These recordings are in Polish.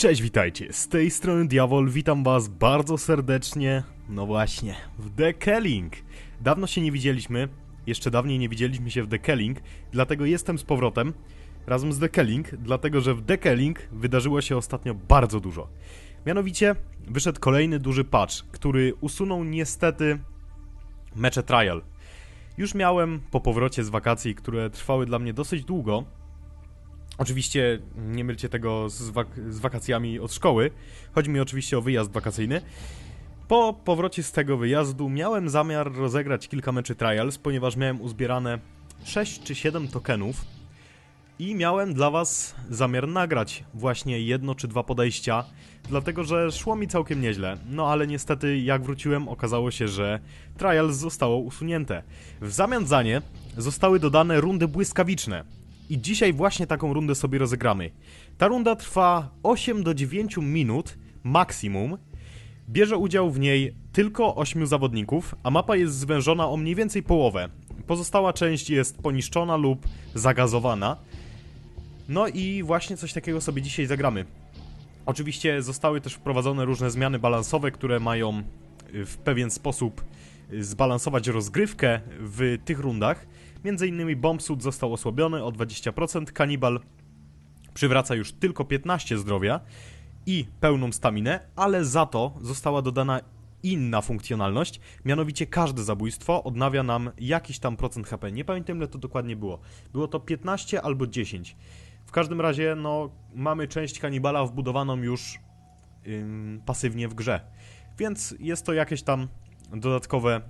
Cześć, witajcie. Z tej strony Diabol, witam was bardzo serdecznie. No właśnie, w The. Dawno się nie widzieliśmy, jeszcze dawniej nie widzieliśmy się w The dlatego jestem z powrotem razem z The dlatego że w The wydarzyło się ostatnio bardzo dużo. Mianowicie wyszedł kolejny duży patch, który usunął niestety mecze trial. Już miałem po powrocie z wakacji, które trwały dla mnie dosyć długo, Oczywiście nie mylcie tego z, wak z, wakacjami od szkoły. Chodzi mi oczywiście o wyjazd wakacyjny. Po powrocie z tego wyjazdu miałem zamiar rozegrać kilka meczy trials, ponieważ miałem uzbierane 6 czy 7 tokenów i miałem dla was zamiar nagrać właśnie jedno czy dwa podejścia, dlatego że szło mi całkiem nieźle. No ale niestety jak wróciłem okazało się, że trials zostało usunięte. W zamian za nie zostały dodane rundy błyskawiczne. I dzisiaj właśnie taką rundę sobie rozegramy. Ta runda trwa 8 do 9 minut maksimum. Bierze udział w niej tylko 8 zawodników, a mapa jest zwężona o mniej więcej połowę. Pozostała część jest poniszczona lub zagazowana. No i właśnie coś takiego sobie dzisiaj zagramy. Oczywiście zostały też wprowadzone różne zmiany balansowe, które mają w pewien sposób zbalansować rozgrywkę w tych rundach. Między innymi bombsuit został osłabiony o 20%, kanibal przywraca już tylko 15 zdrowia i pełną staminę, ale za to została dodana inna funkcjonalność, mianowicie każde zabójstwo odnawia nam jakiś tam procent HP. Nie pamiętam ile to dokładnie było. Było to 15 albo 10. W każdym razie, no, mamy część kanibala wbudowaną już ym, pasywnie w grze. Więc jest to jakieś tam dodatkowe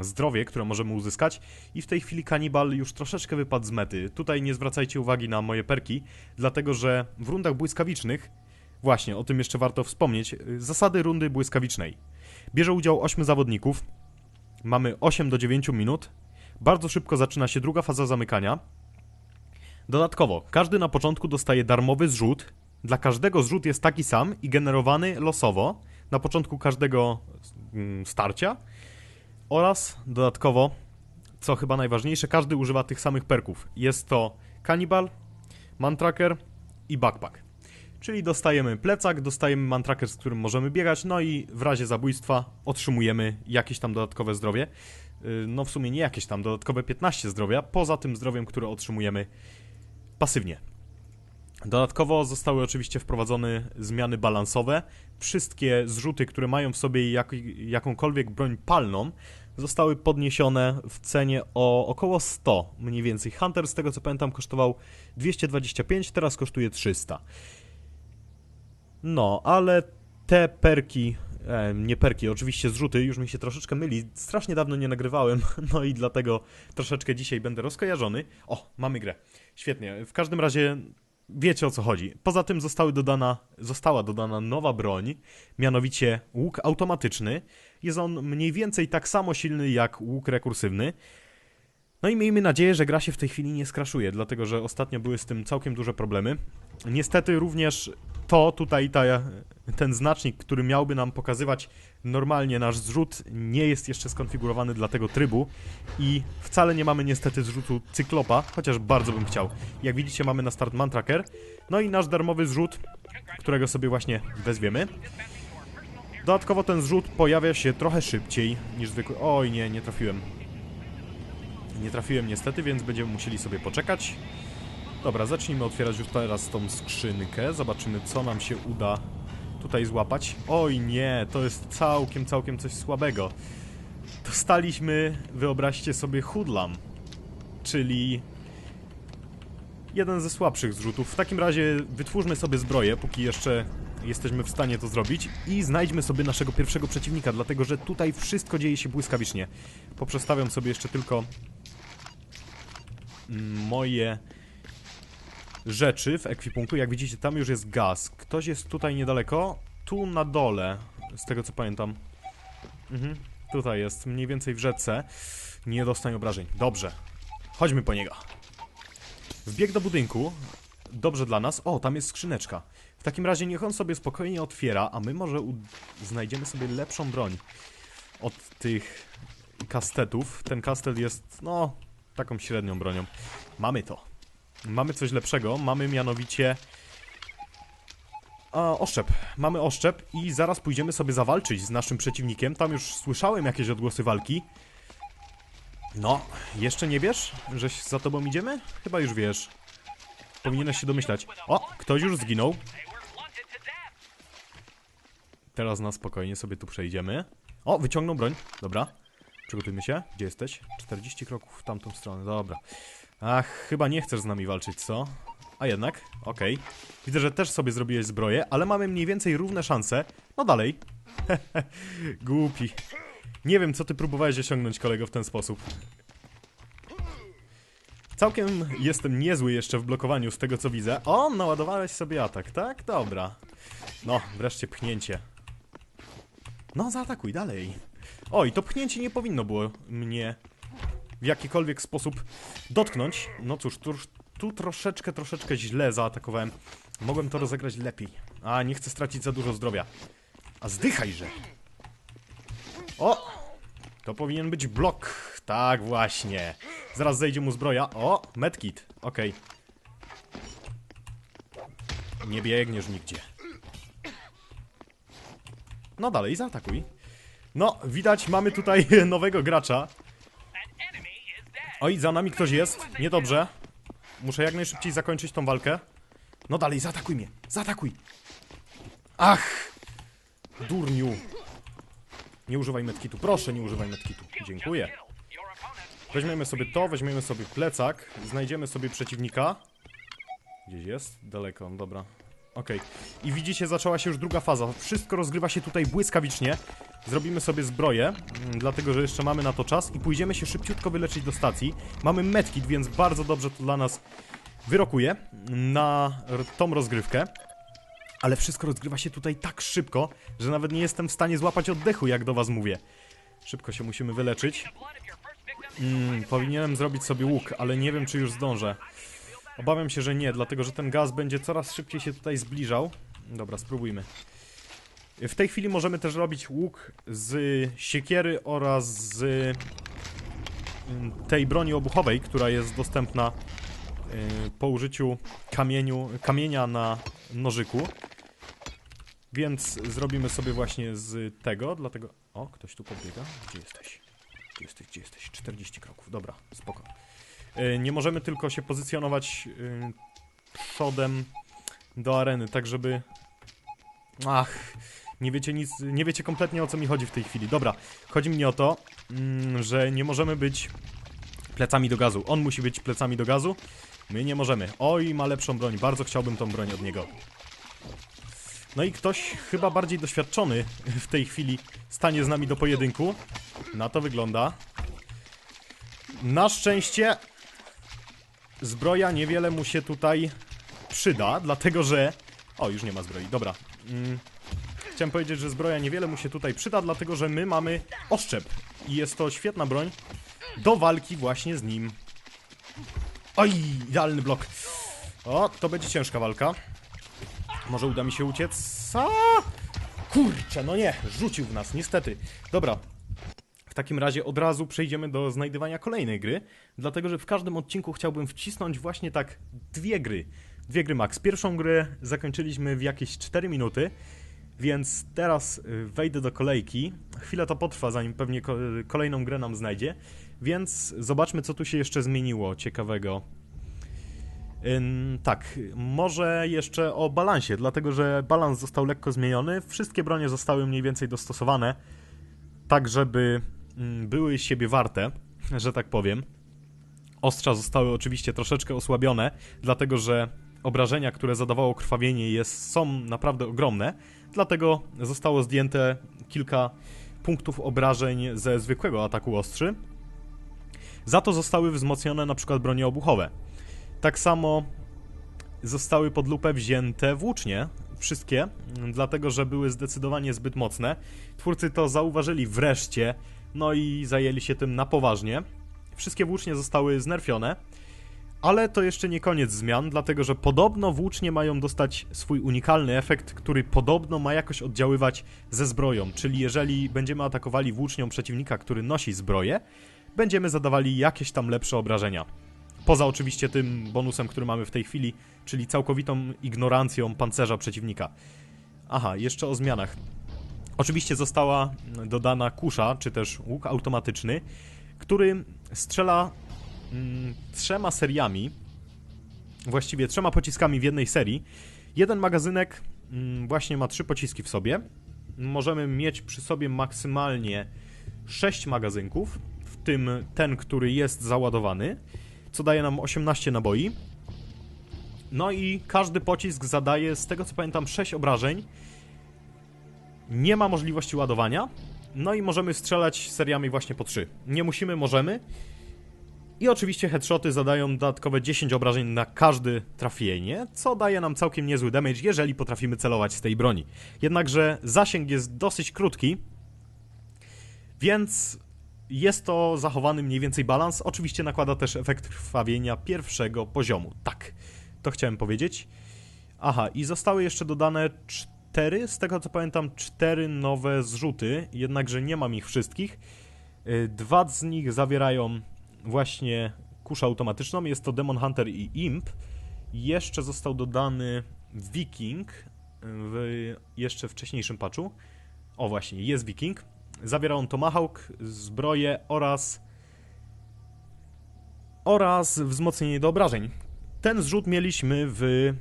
zdrowie, które możemy uzyskać i w tej chwili kanibal już troszeczkę wypadł z mety. Tutaj nie zwracajcie uwagi na moje perki, dlatego że w rundach błyskawicznych, właśnie o tym jeszcze warto wspomnieć, zasady rundy błyskawicznej. Bierze udział 8 zawodników, mamy 8 do 9 minut, bardzo szybko zaczyna się druga faza zamykania. Dodatkowo, każdy na początku dostaje darmowy zrzut, dla każdego zrzut jest taki sam i generowany losowo na początku każdego mm, starcia oraz dodatkowo, co chyba najważniejsze, każdy używa tych samych perków. Jest to Cannibal, Mantracker i Backpack. Czyli dostajemy plecak, dostajemy mantracker, z którym możemy biegać, no i w razie zabójstwa otrzymujemy jakieś tam dodatkowe zdrowie. Y, no w sumie nie jakieś tam, dodatkowe 15 zdrowia, poza tym zdrowiem, które otrzymujemy pasywnie. Dodatkowo zostały oczywiście wprowadzone zmiany balansowe. Wszystkie zrzuty, które mają w sobie jak, jakąkolwiek broń palną, zostały podniesione w cenie o około 100 mniej więcej. Hunter, z tego co pamiętam, kosztował 225, teraz kosztuje 300. No, ale te perki, e, nie perki, oczywiście zrzuty, już mi się troszeczkę myli. Strasznie dawno nie nagrywałem, no i dlatego troszeczkę dzisiaj będę rozkojarzony. O, mamy grę. Świetnie. W każdym razie wiecie o co chodzi. Poza tym zostały dodana, została dodana nowa broń, mianowicie łuk automatyczny. Jest on mniej więcej tak samo silny jak łuk rekursywny. No i miejmy nadzieję, że gra się w tej chwili nie skraszuje, dlatego że ostatnio były z tym całkiem duże problemy. Niestety również to tutaj ta, ten znacznik, który miałby nam pokazywać normalnie nasz zrzut, nie jest jeszcze skonfigurowany dla tego trybu i wcale nie mamy niestety zrzutu cyklopa, chociaż bardzo bym chciał. Jak widzicie mamy na start Mantracker, no i nasz darmowy zrzut, którego sobie właśnie wezwiemy. Dodatkowo ten zrzut pojawia się trochę szybciej niż zwykły... Oj nie, nie trafiłem. Nie trafiłem niestety, więc będziemy musieli sobie poczekać. Dobra, zacznijmy otwierać już teraz tą skrzynkę. Zobaczymy, co nam się uda tutaj złapać. Oj nie, to jest całkiem, całkiem coś słabego. Dostaliśmy, wyobraźcie sobie, hoodlam. Czyli jeden ze słabszych zrzutów. W takim razie wytwórzmy sobie zbroję, póki jeszcze jesteśmy w stanie to zrobić i znajdźmy sobie naszego pierwszego przeciwnika, dlatego że tutaj wszystko dzieje się błyskawicznie. Poprzestawiam sobie jeszcze tylko moje rzeczy w ekwipunku. Jak widzicie, tam już jest gaz. Ktoś jest tutaj niedaleko. Tu na dole, z tego co pamiętam. Mhm, tutaj jest, mniej więcej w rzece. Nie dostań obrażeń. Dobrze. Chodźmy po niego. Wbieg do budynku. Dobrze dla nas. O, tam jest skrzyneczka. W takim razie niech on sobie spokojnie otwiera, a my może znajdziemy sobie lepszą broń od tych kastetów. Ten kastet jest, no, taką średnią bronią. Mamy to. Mamy coś lepszego. Mamy mianowicie... a, oszczep. Mamy oszczep i zaraz pójdziemy sobie zawalczyć z naszym przeciwnikiem. Tam już słyszałem jakieś odgłosy walki. No, jeszcze nie wiesz, że za tobą idziemy? Chyba już wiesz. Powinieneś się domyślać. O, ktoś już zginął. Teraz na spokojnie sobie tu przejdziemy. O, wyciągnął broń. Dobra. Przygotujmy się. Gdzie jesteś? 40 kroków w tamtą stronę. Dobra. Ach, chyba nie chcesz z nami walczyć, co? A jednak, okej. Widzę, że też sobie zrobiłeś zbroję, ale mamy mniej więcej równe szanse. No dalej. Głupi. Nie wiem, co ty próbowałeś osiągnąć, kolego, w ten sposób. Całkiem jestem niezły jeszcze w blokowaniu z tego, co widzę. O, naładowałeś sobie atak, tak? Dobra. No, wreszcie pchnięcie. No, zaatakuj dalej. Oj, to pchnięcie nie powinno było mnie w jakikolwiek sposób dotknąć. No cóż, tu, tu troszeczkę, troszeczkę źle zaatakowałem. Mogłem to rozegrać lepiej. A, nie chcę stracić za dużo zdrowia. A zdychajże. O! To powinien być blok. Tak, właśnie. Zaraz zejdzie mu zbroja. O, medkit. Okej. Nie biegniesz nigdzie. No dalej, zaatakuj. No, widać, mamy tutaj nowego gracza. Oj, za nami ktoś jest. Niedobrze. Muszę jak najszybciej zakończyć tą walkę. No dalej, zaatakuj mnie. Zaatakuj. Ach! Durniu. Nie używaj medkitu. Proszę, nie używaj medkitu. Dziękuję. Weźmiemy sobie to, weźmiemy sobie plecak. Znajdziemy sobie przeciwnika. Gdzieś jest? Daleko, dobra. Okej. I widzicie, zaczęła się już druga faza. Wszystko rozgrywa się tutaj błyskawicznie. Zrobimy sobie zbroję, mm, dlatego że jeszcze mamy na to czas i pójdziemy się szybciutko wyleczyć do stacji. Mamy medkit, więc bardzo dobrze to dla nas wyrokuje na r- tą rozgrywkę. Ale wszystko rozgrywa się tutaj tak szybko, że nawet nie jestem w stanie złapać oddechu, jak do was mówię. Szybko się musimy wyleczyć. Mm, powinienem zrobić sobie łuk, ale nie wiem, czy już zdążę. Obawiam się, że nie, dlatego że ten gaz będzie coraz szybciej się tutaj zbliżał. Dobra, spróbujmy. W tej chwili możemy też robić łuk z siekiery oraz z tej broni obuchowej, która jest dostępna y, po użyciu kamieniu, kamienia na nożyku. Więc zrobimy sobie właśnie z tego, dlatego... O, ktoś tu podbiega. Gdzie jesteś? Gdzie jesteś, gdzie jesteś? 40 kroków, dobra, spoko. Y, Nie możemy tylko się pozycjonować y, przodem do areny, tak żeby... Ach, nie wiecie nic, nie wiecie kompletnie o co mi chodzi w tej chwili. Dobra, chodzi mi o to, mm, że nie możemy być plecami do gazu. On musi być plecami do gazu, my nie możemy. Oj, ma lepszą broń, bardzo chciałbym tą broń od niego. No i ktoś chyba bardziej doświadczony w tej chwili stanie z nami do pojedynku. Na to wygląda. Na szczęście zbroja niewiele mu się tutaj przyda, dlatego że... O, już nie ma zbroi, dobra. Mm. Chciałem powiedzieć, że zbroja niewiele mu się tutaj przyda, dlatego że my mamy oszczep. I jest to świetna broń do walki właśnie z nim. Oj, idealny blok. O, to będzie ciężka walka. Może uda mi się uciec? A! Kurczę, no nie, rzucił w nas, niestety. Dobra, w takim razie od razu przejdziemy do znajdywania kolejnej gry, dlatego że w każdym odcinku chciałbym wcisnąć właśnie tak dwie gry. Dwie gry max. Pierwszą grę zakończyliśmy w jakieś 4 minuty, więc teraz y, wejdę do kolejki. Chwilę to potrwa, zanim pewnie ko- kolejną grę nam znajdzie, więc zobaczmy, co tu się jeszcze zmieniło ciekawego. Ym, tak, może jeszcze o balansie, dlatego że balans został lekko zmieniony. Wszystkie bronie zostały mniej więcej dostosowane, tak żeby mm, były siebie warte, że tak powiem. Ostrza zostały oczywiście troszeczkę osłabione, dlatego że obrażenia, które zadawało krwawienie jest, są naprawdę ogromne, dlatego zostało zdjęte kilka punktów obrażeń ze zwykłego ataku ostrzy. Za to zostały wzmocnione przykład bronie obuchowe. Tak samo zostały pod lupę wzięte włócznie, wszystkie, dlatego że były zdecydowanie zbyt mocne. Twórcy to zauważyli wreszcie, no i zajęli się tym na poważnie. Wszystkie włócznie zostały znerfione, ale to jeszcze nie koniec zmian, dlatego że podobno włócznie mają dostać swój unikalny efekt, który podobno ma jakoś oddziaływać ze zbroją, czyli jeżeli będziemy atakowali włócznią przeciwnika, który nosi zbroję, będziemy zadawali jakieś tam lepsze obrażenia. Poza oczywiście tym bonusem, który mamy w tej chwili, czyli całkowitą ignorancją pancerza przeciwnika. Aha, jeszcze o zmianach. Oczywiście została dodana kusza, czy też łuk automatyczny, który strzela mm, trzema seriami, właściwie trzema pociskami w jednej serii. Jeden magazynek mm, właśnie ma trzy pociski w sobie. Możemy mieć przy sobie maksymalnie 6 magazynków, w tym ten, który jest załadowany, co daje nam 18 naboi. No i każdy pocisk zadaje, z tego co pamiętam, 6 obrażeń. Nie ma możliwości ładowania. No i możemy strzelać seriami właśnie po 3. Nie musimy, możemy. I oczywiście headshoty zadają dodatkowe 10 obrażeń na każdy trafienie, co daje nam całkiem niezły damage, jeżeli potrafimy celować z tej broni. Jednakże zasięg jest dosyć krótki, więc jest to zachowany mniej więcej balans. Oczywiście nakłada też efekt krwawienia pierwszego poziomu. Tak, to chciałem powiedzieć. Aha, i zostały jeszcze dodane cztery, z tego co pamiętam, cztery nowe zrzuty, jednakże nie mam ich wszystkich. Y, Dwa z nich zawierają właśnie kuszę automatyczną, jest to Demon Hunter i Imp. Jeszcze został dodany Viking w jeszcze wcześniejszym patchu. O właśnie, jest Viking. Zawiera on Tomahawk, zbroję oraz oraz wzmocnienie do obrażeń. Ten zrzut mieliśmy w...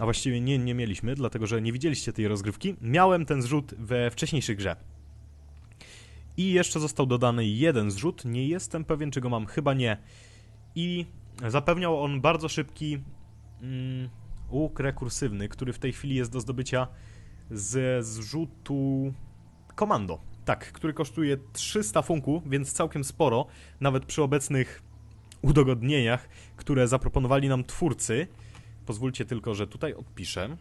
A właściwie nie, nie mieliśmy, dlatego że nie widzieliście tej rozgrywki. Miałem ten zrzut we wcześniejszej grze. I jeszcze został dodany jeden zrzut, nie jestem pewien czy go mam, chyba nie. I zapewniał on bardzo szybki mm, łuk rekursywny, który w tej chwili jest do zdobycia ze zrzutu komando. Tak, który kosztuje 300 funku, więc całkiem sporo, nawet przy obecnych udogodnieniach, które zaproponowali nam twórcy. Pozwólcie tylko, że tutaj odpiszę.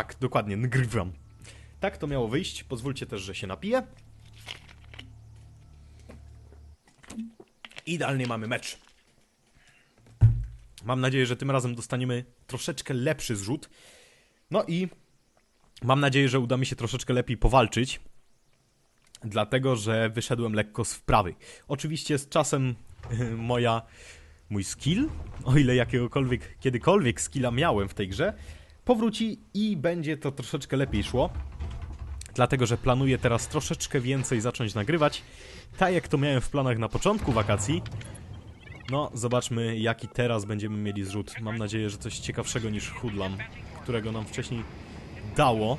Tak, dokładnie, nagrywam. Tak to miało wyjść. Pozwólcie też, że się napiję. Idealnie mamy mecz. Mam nadzieję, że tym razem dostaniemy troszeczkę lepszy zrzut. No i mam nadzieję, że uda mi się troszeczkę lepiej powalczyć. Dlatego, że wyszedłem lekko z wprawy. Oczywiście z czasem moja mój skill, o ile jakiegokolwiek kiedykolwiek skilla miałem w tej grze, powróci i będzie to troszeczkę lepiej szło. Dlatego, że planuję teraz troszeczkę więcej zacząć nagrywać. Tak jak to miałem w planach na początku wakacji. No, zobaczmy jaki teraz będziemy mieli zrzut. Mam nadzieję, że coś ciekawszego niż Hoodlam, którego nam wcześniej dało.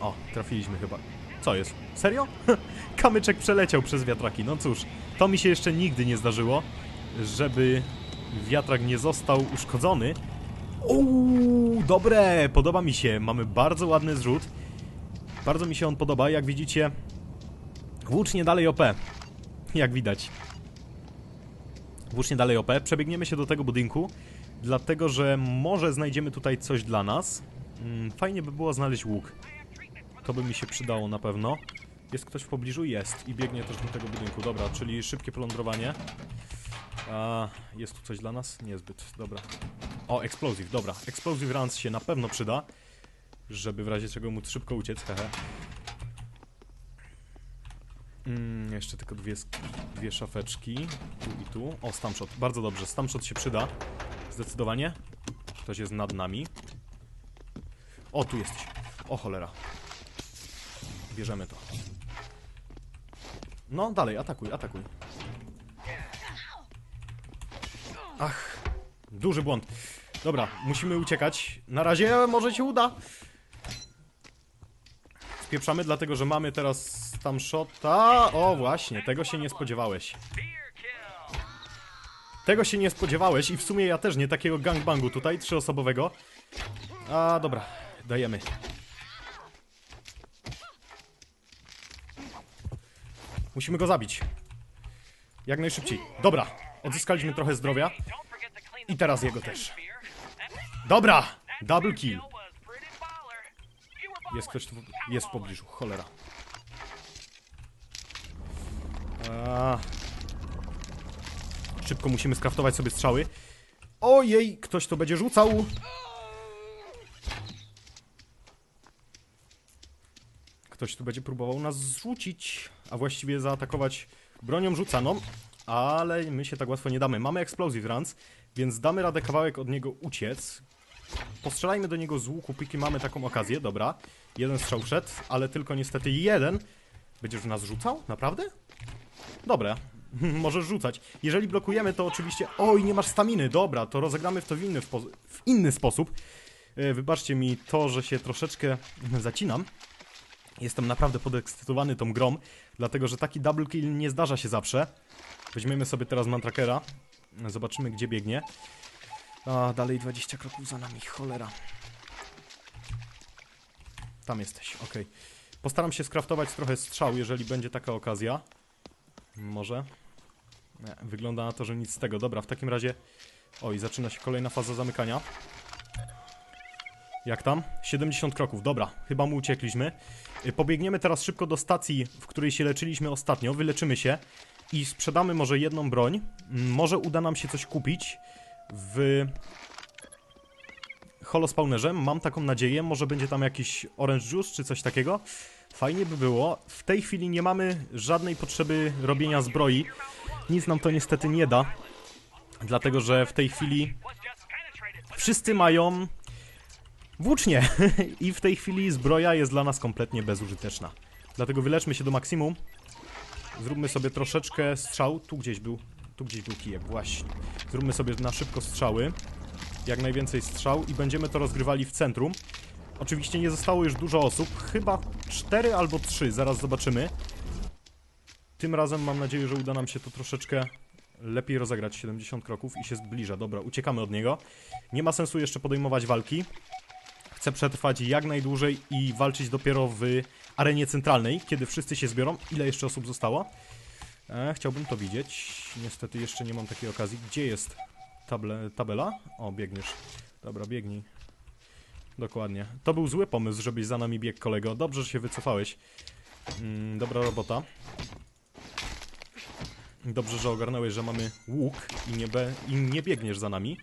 O, trafiliśmy chyba. Co jest? Serio? Kamyczek przeleciał przez wiatraki. No cóż, to mi się jeszcze nigdy nie zdarzyło, żeby wiatrak nie został uszkodzony. Uuu, dobre, podoba mi się. Mamy bardzo ładny zrzut. Bardzo mi się on podoba. Jak widzicie, włócznie dalej OP. Jak widać. Włócznie dalej OP. Przebiegniemy się do tego budynku, dlatego że może znajdziemy tutaj coś dla nas. Mm, Fajnie by było znaleźć łuk. To by mi się przydało na pewno. Jest ktoś w pobliżu? Jest. I biegnie też do tego budynku. Dobra, czyli szybkie plądrowanie. A, jest tu coś dla nas? Niezbyt. Dobra. O, explosive, dobra. Explosive runs się na pewno przyda, żeby w razie czego móc szybko uciec, hehe. Mm, jeszcze tylko dwie, dwie szafeczki. Tu i tu. O, stamshot. Bardzo dobrze. Stamshot się przyda. Zdecydowanie. Ktoś jest nad nami. O, tu jesteś. O, cholera. Bierzemy to. No, dalej, atakuj, atakuj. Ach, duży błąd. Dobra, musimy uciekać. Na razie może się uda. Spieprzamy, dlatego że mamy teraz tam shota. O, właśnie, tego się nie spodziewałeś. Tego się nie spodziewałeś i w sumie ja też nie takiego gangbangu tutaj, trzyosobowego. A, dobra, dajemy. Musimy go zabić. Jak najszybciej. Dobra, odzyskaliśmy trochę zdrowia. I teraz jego też. Dobra! Double kill. Jest ktoś tu, jest w pobliżu, cholera. A. Szybko musimy skraftować sobie strzały. Ojej, ktoś to będzie rzucał. Ktoś tu będzie próbował nas zrzucić, a właściwie zaatakować bronią rzucaną, ale my się tak łatwo nie damy. Mamy explosive runs, Więc damy radę kawałek od niego uciec. Postrzelajmy do niego z łuku, póki mamy taką okazję, dobra. Jeden strzał wszedł, ale tylko niestety jeden. Będziesz nas rzucał? Naprawdę? Dobra, możesz rzucać. Jeżeli blokujemy, to oczywiście... Oj, nie masz staminy, dobra, to rozegramy w to w inny, w w inny sposób. E, Wybaczcie mi to, że się troszeczkę zacinam. Jestem naprawdę podekscytowany tą grą, dlatego że taki double kill nie zdarza się zawsze. Weźmiemy sobie teraz Mantrakera. Zobaczymy, gdzie biegnie. A, dalej 20 kroków za nami, cholera. Tam jesteś, okej. Postaram się skraftować trochę strzał, jeżeli będzie taka okazja. Może. Nie, wygląda na to, że nic z tego. Dobra, w takim razie... Oj, zaczyna się kolejna faza zamykania. Jak tam? 70 kroków, dobra, chyba mu uciekliśmy. Y, Pobiegniemy teraz szybko do stacji, w której się leczyliśmy ostatnio, wyleczymy się i sprzedamy może jedną broń. Mm, Może uda nam się coś kupić w holospawnerze, mam taką nadzieję, może będzie tam jakiś orange juice czy coś takiego. Fajnie by było. W tej chwili nie mamy żadnej potrzeby robienia zbroi. Nic nam to niestety nie da. Dlatego, że w tej chwili wszyscy mają włócznie i w tej chwili zbroja jest dla nas kompletnie bezużyteczna. Dlatego wyleczmy się do maksimum. Zróbmy sobie troszeczkę strzał. Tu gdzieś był, tu gdzieś był kijek, właśnie. Zróbmy sobie na szybko strzały. Jak najwięcej strzał i będziemy to rozgrywali w centrum. Oczywiście nie zostało już dużo osób, chyba 4 albo 3, zaraz zobaczymy. Tym razem mam nadzieję, że uda nam się to troszeczkę lepiej rozegrać 70 kroków i się zbliża. Dobra, uciekamy od niego. Nie ma sensu jeszcze podejmować walki. Chcę przetrwać jak najdłużej i walczyć dopiero w arenie centralnej, kiedy wszyscy się zbiorą. Ile jeszcze osób zostało? E, chciałbym to widzieć. Niestety jeszcze nie mam takiej okazji. Gdzie jest table, tabela? O, biegniesz. Dobra, biegnij. Dokładnie. To był zły pomysł, żebyś za nami biegł, kolego. Dobrze, że się wycofałeś. Mm, dobra robota. Dobrze, że ogarnąłeś, że mamy łuk i nie, be, i nie biegniesz za nami.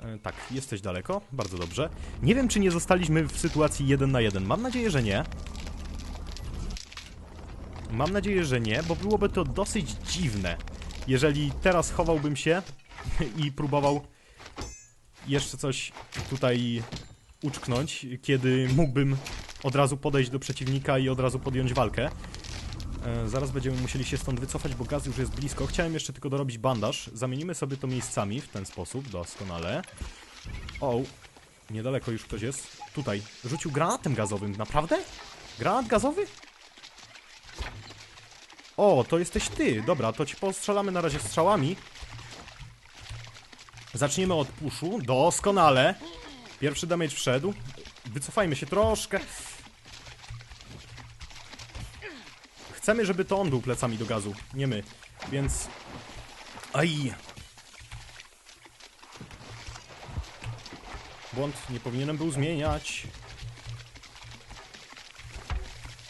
E, tak, jesteś daleko. Bardzo dobrze. Nie wiem, czy nie zostaliśmy w sytuacji 1 na 1. Mam nadzieję, że nie. Mam nadzieję, że nie, bo byłoby to dosyć dziwne, jeżeli teraz chowałbym się i próbował jeszcze coś tutaj uczknąć, kiedy mógłbym od razu podejść do przeciwnika i od razu podjąć walkę. E, zaraz będziemy musieli się stąd wycofać, bo gaz już jest blisko. Chciałem jeszcze tylko dorobić bandaż. Zamienimy sobie to miejscami w ten sposób, doskonale. O, niedaleko już ktoś jest. Tutaj. Rzucił granatem gazowym, naprawdę? Granat gazowy? O, to jesteś ty. Dobra, to ci postrzelamy na razie strzałami. Zaczniemy od puszu. Doskonale. Pierwszy damage wszedł. Wycofajmy się troszkę. Chcemy, żeby to on był plecami do gazu, nie my. Więc... Aj! Błąd nie powinienem był zmieniać.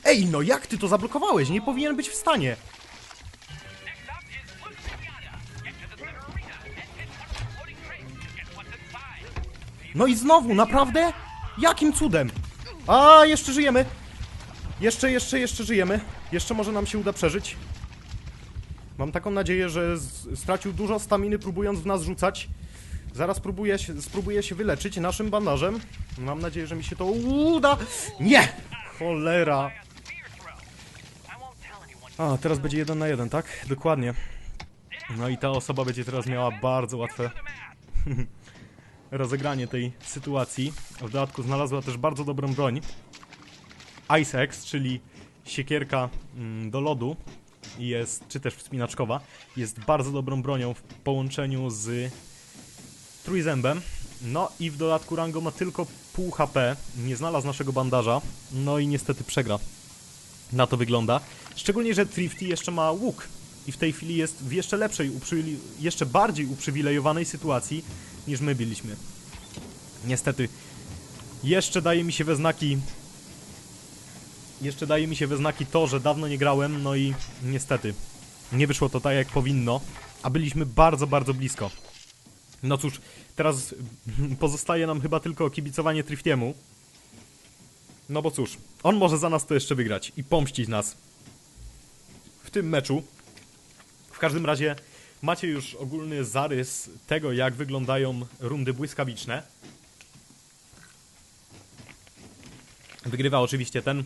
Ej, no jak ty to zablokowałeś? Nie powinien być w stanie. No i znowu, naprawdę? Jakim cudem? A, jeszcze żyjemy. Jeszcze, jeszcze, jeszcze żyjemy. Jeszcze może nam się uda przeżyć. Mam taką nadzieję, że stracił dużo staminy próbując w nas rzucać. Zaraz próbuję się, spróbuję się wyleczyć naszym bandażem. Mam nadzieję, że mi się to uda. Nie! Cholera. A, teraz będzie jeden na jeden, tak? Dokładnie. No i ta osoba będzie teraz miała bardzo łatwe rozegranie tej sytuacji. W dodatku znalazła też bardzo dobrą broń. Ice Axe, czyli siekierka mm, do lodu jest, czy też wspinaczkowa, jest bardzo dobrą bronią w połączeniu z trójzębem. No i w dodatku Rango ma tylko pół HP, nie znalazł naszego bandaża, no i niestety przegra. Na to wygląda. Szczególnie, że Thrifty jeszcze ma łuk i w tej chwili jest w jeszcze lepszej, jeszcze bardziej uprzywilejowanej sytuacji niż my byliśmy. Niestety. Jeszcze daje mi się we znaki jeszcze daje mi się we znaki to, że dawno nie grałem, no i niestety nie wyszło to tak jak powinno, a byliśmy bardzo, bardzo blisko. No cóż, teraz pozostaje nam chyba tylko kibicowanie Triftiemu. No bo cóż, on może za nas to jeszcze wygrać i pomścić nas w tym meczu. W każdym razie macie już ogólny zarys tego, jak wyglądają rundy błyskawiczne. Wygrywa oczywiście ten,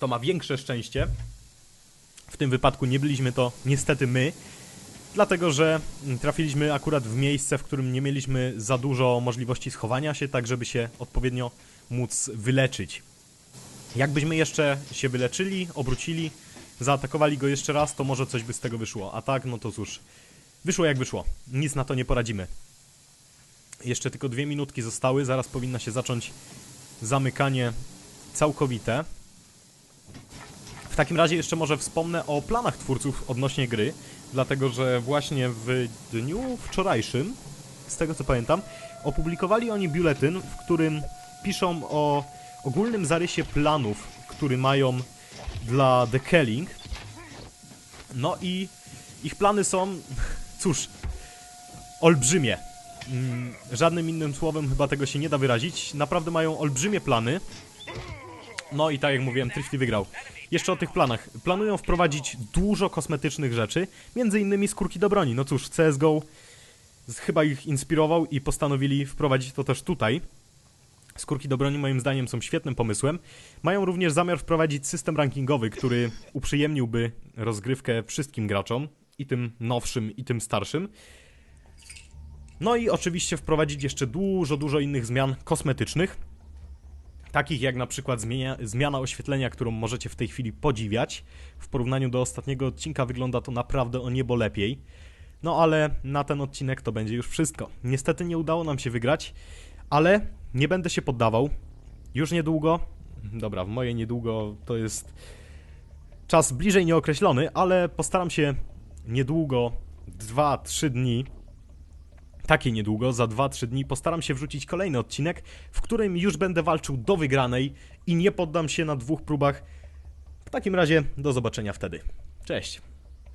kto ma większe szczęście. W tym wypadku nie byliśmy to niestety my, dlatego że trafiliśmy akurat w miejsce, w którym nie mieliśmy za dużo możliwości schowania się, tak żeby się odpowiednio móc wyleczyć. Jakbyśmy jeszcze się wyleczyli, obrócili, zaatakowali go jeszcze raz, to może coś by z tego wyszło. A tak, no to cóż, wyszło jak wyszło. Nic na to nie poradzimy. Jeszcze tylko dwie minutki zostały, zaraz powinna się zacząć zamykanie całkowite. W takim razie jeszcze może wspomnę o planach twórców odnośnie gry, dlatego że właśnie w dniu wczorajszym, z tego co pamiętam, opublikowali oni biuletyn, w którym piszą o ogólnym zarysie planów, który mają dla The Kelling. No i ich plany są, cóż, olbrzymie. Mm, Żadnym innym słowem chyba tego się nie da wyrazić. Naprawdę mają olbrzymie plany. No i tak jak mówiłem, Thrifty wygrał. Jeszcze o tych planach. Planują wprowadzić dużo kosmetycznych rzeczy, między innymi skórki do broni. No cóż, CSGO chyba ich inspirował i postanowili wprowadzić to też tutaj. Skórki do broni moim zdaniem są świetnym pomysłem. Mają również zamiar wprowadzić system rankingowy, który uprzyjemniłby rozgrywkę wszystkim graczom, i tym nowszym, i tym starszym. No i oczywiście wprowadzić jeszcze dużo, dużo innych zmian kosmetycznych. Takich jak na przykład zmienia, zmiana oświetlenia, którą możecie w tej chwili podziwiać. W porównaniu do ostatniego odcinka wygląda to naprawdę o niebo lepiej. No ale na ten odcinek to będzie już wszystko. Niestety nie udało nam się wygrać, ale nie będę się poddawał. Już niedługo. Dobra, w moje niedługo to jest czas bliżej nieokreślony, ale postaram się niedługo, 2-3 dni, takie niedługo, za 2-3 dni postaram się wrzucić kolejny odcinek, w którym już będę walczył do wygranej i nie poddam się na dwóch próbach. W takim razie do zobaczenia wtedy. Cześć.